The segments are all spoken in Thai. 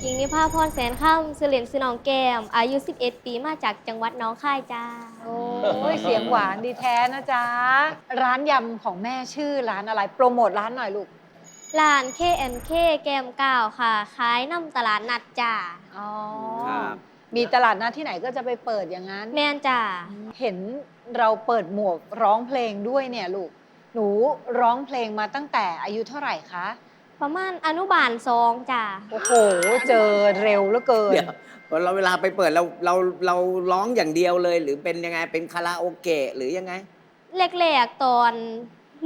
กหญิงนิพาพรแสนค่ำสุเหรียญสุนองแก้ม อายุ 11 ปีมาจากจังหวัดหน้องคายจ้า โอ้ยเสียงหวานดีแท้นะจ๊ะ ร้านยำของแม่ชื่อร้านอะไร โปรโมทร้านหน่อยลูก ร้าน K&K แก้มเก้าค่ะ ขายน้ำตลาดนัดจ้า อ๋อ ครับมีตลาดนัดที่ไหนก็จะไปเปิดอย่างนั้น แม่นจ้า เห็นเราเปิดหมวกร้องเพลงด้วยเนี่ยลูก หนูร้องเพลงมาตั้งแต่อายุเท่าไหร่คะ ประมาณอนุบาลสองจ้าโอ้โห เจอเร็วเหลือเกิน เดี๋ยวเราเวลาไปเปิดเราเราเราร้องอย่างเดียวเลย หรือเป็นยังไงเป็นคาราโอเกะหรือยังไง แรกๆตอน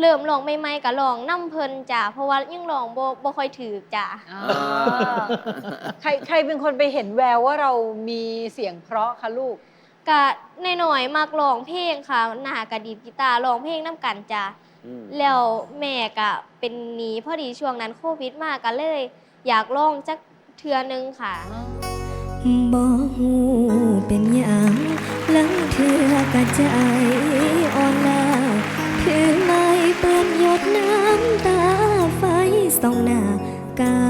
เริ่มร้องใหม่ๆก็ร้องน้ำเพลินจ้าเพราะว่ายังร้องบ่บ่ค่อยถือจ้าอ่า ใครใครเป็นคนไปเห็นแววว่าเรามีเสียงเพราะคะลูกกะในหน่อยๆมักร้องเพลงค่ะหน้ากระดีดกีตาร์ร้องเพลงน้ำกันจ้าอืม แล้วแม่ก็เป็นหนี้พอดีช่วงนั้นโควิดมากก็เลย อยากลองจักเทือนึงค่ะ บ่ฮู้เป็นหยังหลังเทือกระใจอ่อนลาถือไม้เปื้อนหยดน้ำตาไฟส่องหน้าก้า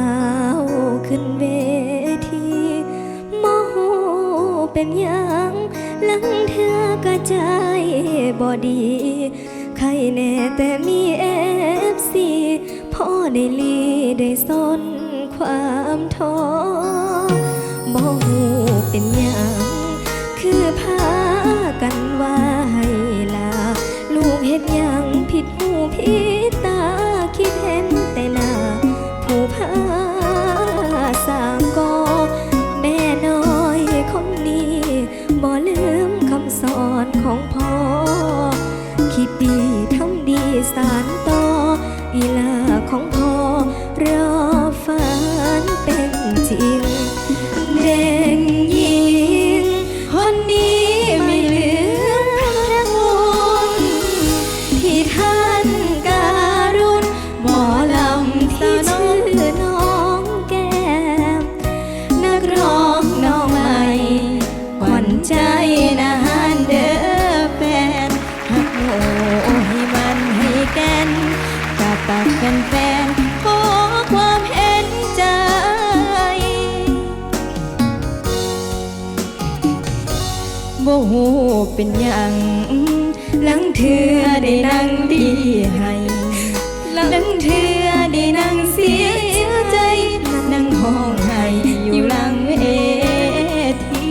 วขึ้นเวทีบ่ฮู้เป็นหยังหลังเทือกระใจบ่ดี ใครแน่แต่มีเอฟซีพ่อได้ลีได้สนความท้อบ่ฮู้เป็นหยังคือพากันว่าให้ลา ลูกเฮ็ดหยังผิดหูผิดตาคิดเห็นแต่หน้าผู้พาสางก่อแม่น้อยคนนี้บ่ลืมคำสอนของพ่อ สานต่ออีลาของพ่อรอฝันเป็นจริง เด็กหญิงคนนี้ไม่ลืมพระคุณที่ท่านการุณหมอลำที่ชื่อน้องแก้มนักร้องน้องใหม่ขวัญใจนา กับปากแฟนๆขอความเห็นใจ บ่ฮู้เป็นหยัง หลังเทือได้นั่งดีให้หลังเทือได้นั่งเสียใจ นั่งห้องไห้อยู่หลังเวที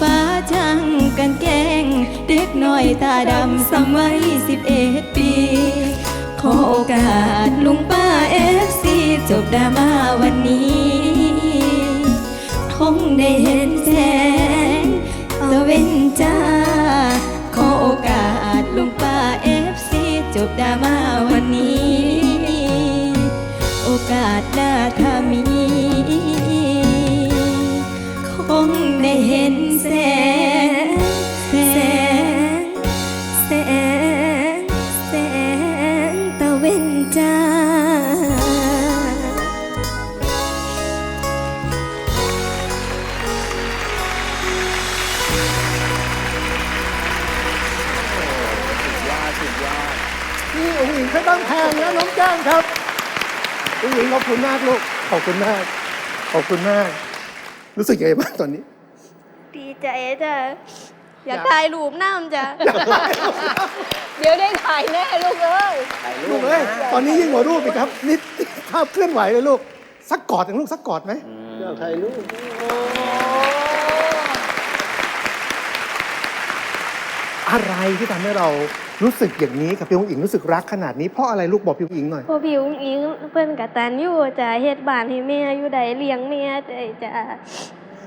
ฟ้าจังกันแกล้ง เด็กน้อยตาดำสมัยสิบเอ็ดปี ขอโอกาสลุงป้าเอฟซีจบดราม่าวันนี้คงได้เห็นแสงตะเวนจ้า ขอโอกาสลุงป้าเอฟซีจบดราม่าวันนี้ โอกาสหน้าถ้ามี คงได้เห็นแสง ขอบคุณมาก ขอบคุณมาก รู้สึกยังไงบ้างตอนนี้ ดีใจจ้ะอยากถ่ายรูปน้ำจ้ะเดี๋ยวได้ถ่ายแน่ลูกเอ้ยถ่ายรูลูปกเอ้ยนะตอนนี้ยิ่งกว่ารูปอีกครับนี่ภาพเคลื่อนไหวเลยลูก สักกอดหนึ่งลูกสักกอดไหมอืมอยากถ่ายรูปอะไรที่ทำให้เรา รู้สึกอย่างนี้กับพี่องอิงรู้สึกรักขนาดนี้เพราะอะไรลูกบอกพี่องอิงหน่อย พอพี่อุ้งอิงเพิ่นกตัญญูจ้ะเฮ็ดบ้านให้แม่อยู่ใดเลี้ยงแม่ได้จ้ะ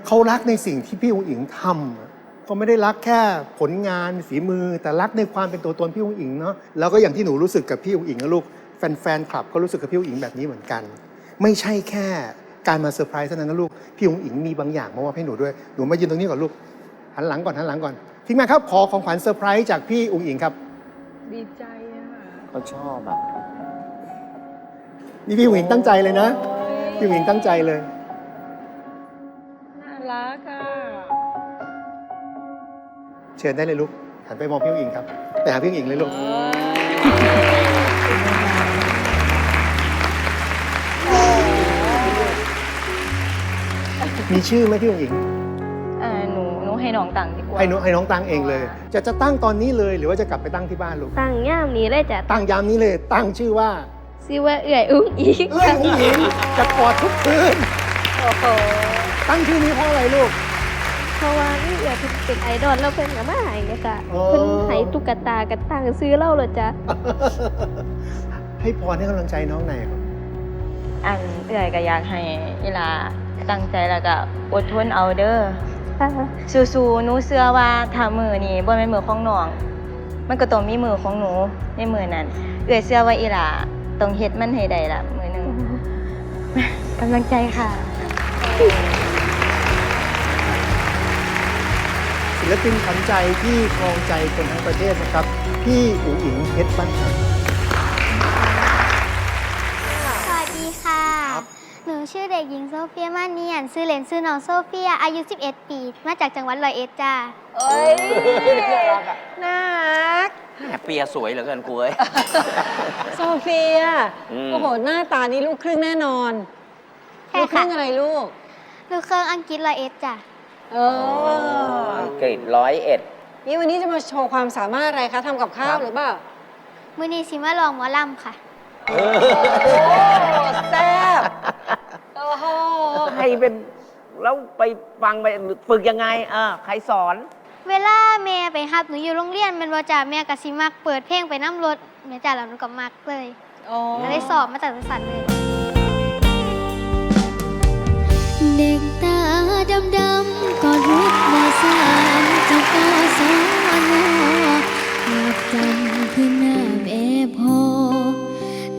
เขารักในสิ่งที่พี่องอิงทำอะเขาไม่ได้รักแค่ผลงานฝีมือ แต่รักในความเป็นตัวตนพี่องอิงเนาะแล้วก็อย่างที่หนูรู้สึกกับพี่องอิงนะลูกแฟนๆคลับก็รู้สึกกับพี่องอิงแบบนี้เหมือนกัน ไม่ใช่แค่การมาเซอร์ไพรส์เท่านั้นนะลูกพี่องอิงมีบางอย่างมามอบให้หนูด้วยหนูมายืนตรงนี้ก่อนลูกหันหลังก่อนหันหลังก่อนทีมงานครับขอของขวัญเซอร์ไพรส์จากพี่องอิงครับ ดีใจอะเขาชอบแบบนี่พี่องอิงตั้งใจเลยนะพี่องอิงตั้งใจเลย น่ารักอะเชิญได้เลยลูกหันไปมองพี่องอิงครับ ไปหาพี่องอิงเลยลูก มีชื่อไหมพี่องอิงเอ่อหนูหนู ให้น้องตังดีกว่าให้น้องให้น้องตั้งเองเลย จะจะตั้งตอนนี้เลยหรือว่าจะกลับไปตั้งที่บ้านลูกตั้งย่ามนี้เลยจ้ะตั้งยามนี้เลย ตั้งชื่อว่าชื่อว่าเอื่อยอุ้งอิงเอ้ยองอิงจะกอดทุกคืนโอ้โหตั้งชื่อนี้เพราะอะไรลูก เพราะว่านี่เอื่อยเพิ่นเป็นไอดอลแล้วเพิ่นก็มาให้เลยจ้ะอ๋อ เพิ่นให้ตุ๊กตากันตั้งซื้อเล่าเลยจ้ะให้พรให้กำลังใจน้องหน่อยครับอันเอื่อยก็อยากให้อีหลาตั้งใจแล้วก็อดทนเอาเด้อ สู้ๆหนูเชื่อว่าถ้ามือนี้บ่แม่นมือของน้อง มันก็ต้องมีมือของหนูในมือนั้นเอื่อยเชื่อว่าอีหลาต้องเฮ็ดมันให้ได้ละมือหนึงกำลังใจค่ะ ศิลปินขวัญใจที่ครองใจคนทั้งประเทศนะครับ พี่อุ๋งอิงเพชรบ้านแพง ชื่อเด็กหญิงโซเฟียมาเนียนชื่อเล่นชื่อน้องโซเฟีย อายุ 11 ปี มาจากจังหวัดร้อยเอ็ดจ้า เอ้ยน่ารักแม่เปียสวยเหลือเกินกูเอ้ย โซเฟีย อืม โอ้โห หน้าตานี้ลูกครึ่งแน่นอน ใช่ลูกคค่ะ รึ่งอะไรลูก ลูกเครื่องอังกฤษร้อยเอ็ดจ้ะเอออังกฤษร้อยเอ็ด นี่วันนี้จะมาโชว์ความสามารถอะไรคะทำกับข้าวหรือเปล่า มือนี้สิมาลองหมอลำค่ะ โอ้แซ่บ โอ้โหใครเป็นแล้วไปฟังไปฝึกยังไงอ่าใครสอน เวลาแม่ไปฮับหนูอยู่โรงเรียนแมันบ่จ้าแม่ก็สิมักเปิดเพลงไปน้ำรถแม่จ้าแล้วหนูก็มักเลยโอ้ก็ได้สอบมาจากสันเลย เด็กตาดำดำๆก่อนรุกมาสามจากกสนอยากจำคือหน้าแม่พ่อ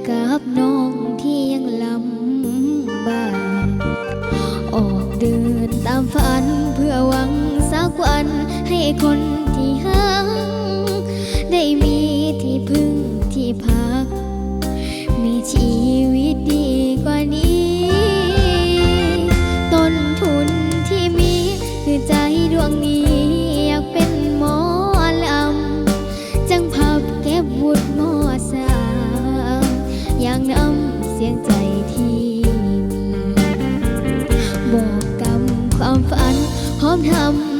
กับน้องที่ยังล ฝันเพื่อหวังสักวันให้คนที่หักได้มีที่พึ่งที่พัก มีชีวิตดี นพ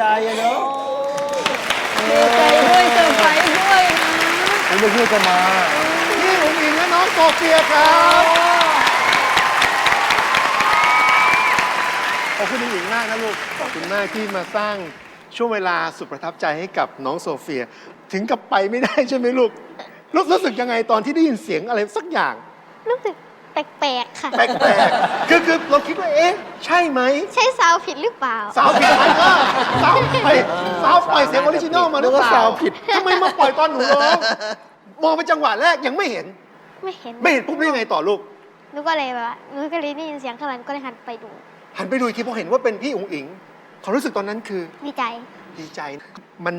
ใจอะเนาะดีใจด้วยเซอร์ไพรส์ด้วยนะผมไม่เชื่อก็มาพี่อุ๋งอิงและน้องโซเฟียครับขอบคุณอุ๋งอิงมากนะลูกขอบคุณมากที่มาสร้างช่วงเวลาสุดประทับใจให้กับน้องโซเฟีย ถึงกับไปไม่ได้ใช่ไหมลูกรู้รู้สึกยังไงตอนที่ได้ยินเสียงอะไรสักอย่าง รู้สึกแปลกๆค่ะ แปลกๆคือคือเราคิดว่าเอ๊ะ ใช่ไหม ใช่ซาวผิดหรือเปล่า สาวผิดไหมว่าสาวปล่อยสาวปล่อยเสียงออริจินอลมาหรือเปล่านึกว่าสาวผิดทำไมมาปล่อยตอนหนูร้องมองไปจังหวะแรกยังไม่เห็น ไม่เห็นไม่เห็นปุ๊บได้ยังไงต่อลูกหนูก็เลยแบบว่าหนูก็เลยได้ยินเสียงข้างหลังก็เลยหันไปดู หันไปดูอีกทีพอเห็นว่าเป็นพี่อุ๋งอิงความรู้สึกตอนนั้นคือ ดีใจ ดีใจ มัน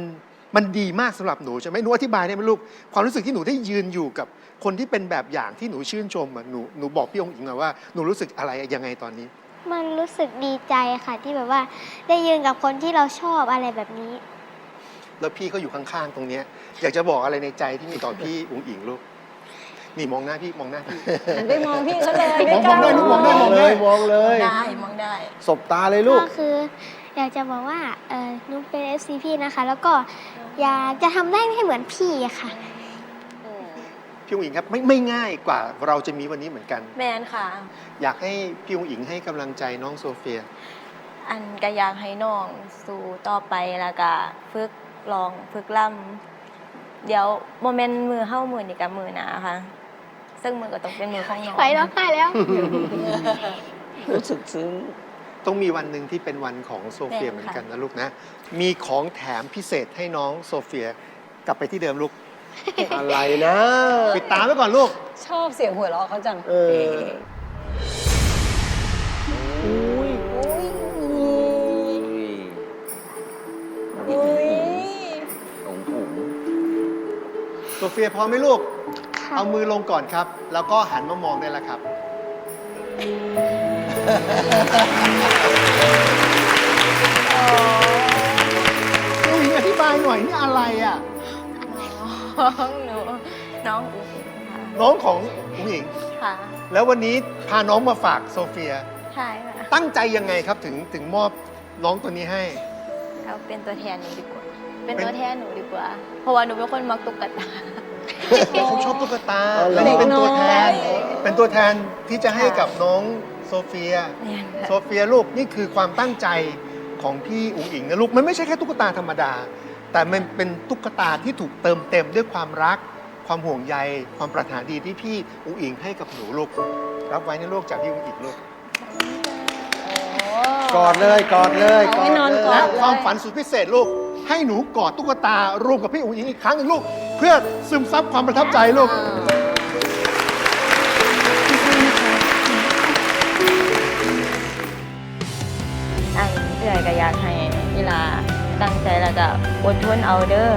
มันดีมากสำหรับหนูใช่ไหมหนูอธิบายได้ไหมลูกความรู้สึกที่หนูได้ยืนอยู่กับคนที่เป็นแบบอย่างที่หนูชื่นชมอะหนูหนูบอกพี่อุ๋งอิงหน่อยว่าหนูรู้สึกอะไรยังไงตอนนี้ มันรู้สึกดีใจค่ะ ที่แบบว่าได้ยืนกับคนที่เราชอบอะไรแบบนี้ แล้วพี่เขาอยู่ข้างๆตรงเนี้ยอยากจะบอกอะไรในใจที่มีต่อพี่อุ๋งอิงลูกนี่มองหน้าพี่มองหน้าพี่ หันไปมองพี่เขาเลยมองมองได้ลูกมองได้มองได้ มองเลย ได้มองได้ สบตาเลยลูก ก็คือ อยากจะบอกว่าเออหนูเป็น FC พี่นะคะ แล้วก็อยากจะทำได้ให้เหมือนพี่อะค่ะ พี่อุ๋งอิงครับไม่ไม่ง่ายกว่าเราจะมีวันนี้เหมือนกัน แมนค่ะ อยากให้พี่อุ๋งอิงให้กำลังใจน้องโซเฟีย อันก็อยากให้น้องสู้ต่อไปแล้วก็ฝึกลองฝึกล่ำเดี๋ยวโมเมนต์มือเข้ามือนี่กับมือหนาค่ะ ซึ่งมือก็ต้องเป็นมือของน้อง ไปร้องไห้แล้ว รู้สึกซึ้ง ต้องมีวันหนึ่งที่เป็นวันของโซเฟียแม่นค่ะเหมือนกันนะลูกนะ มีของแถมพิเศษให้น้องโซเฟียกลับไปที่เดิมลูก อะไรนะปิดตาไว้ก่อนลูก ชอบเสียงหัวเราะเขาจัง เอออุ้ยอุ๋งอุ๋งโซเฟียพร้อมไหมลูก เอามือลงก่อนครับ แล้วก็หันมามองได้แล้วครับ พี่อุ๋งอิงอธิบายหน่อยนี่อะไรอะ น้องหนูน้องอุ๋งอิ๋งค่ะน้องของอุ๋งอิง ค่ะแล้ววันนี้พาน้องมาฝากโซเฟีย ใช่ค่ะตั้งใจยังไงครับถึงถึงมอบน้องตัวนี้ให้ เอาเป็นตัวแทนหนูดีกว่า เป็นเป็นตัวแทนหนูดีกว่า เพราะว่าหนูเป็นคนมักตุ๊กตา เขาชอบตุ๊กตาอ๋อเหรอและนี่เป็นตัวแทนเด็กน้อยเป็นตัวแทนที่จะให้กับน้อง โซเฟียแม่นค่ะโซเฟียลูกนี่คือความตั้งใจของพี่อุ๋งอิงนะลูกมันไม่ใช่แค่ตุ๊กตาธรรมดา แต่มันเป็นตุ๊กตาที่ถูกเติมเต็มด้วยความรัก ความห่วงใย ความปรารถนาดีที่พี่อุ๋งอิงให้กับหนูลูกรับไว้ในโลกจากพี่อุ๋งอิงลูกกอดเลยกอดเลยเอาไว้นอนกอและดความฝันสุดพิเศษลูก ให้หนูกอดตุ๊กตารวมกับพี่อุ๋งอิงอีกครั้งหนึ่งลูก เพื่อซึมซับความประทับใจลูกอั ตั้งใจแล้วก็อดทนเอาเด้อ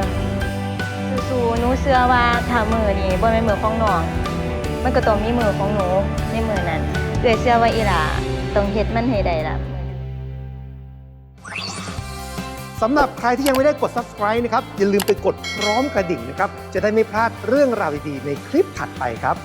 สู้ๆหนูเชื่อว่าถ้ามือนี้บ่แม่นมือของน้องมันก็ต้องมีมือของหนูในมือนั้นเอื่อเชื่อว่าอีหลาต้องเฮ็ดมันให้ได้ล่ะสำหรับใครที่ยังไม่ได้กด subscribe นะครับ อย่าลืมไปกดพร้อมกระดิ่งนะครับ จะได้ไม่พลาดเรื่องราวดีๆในคลิปถัดไปครับ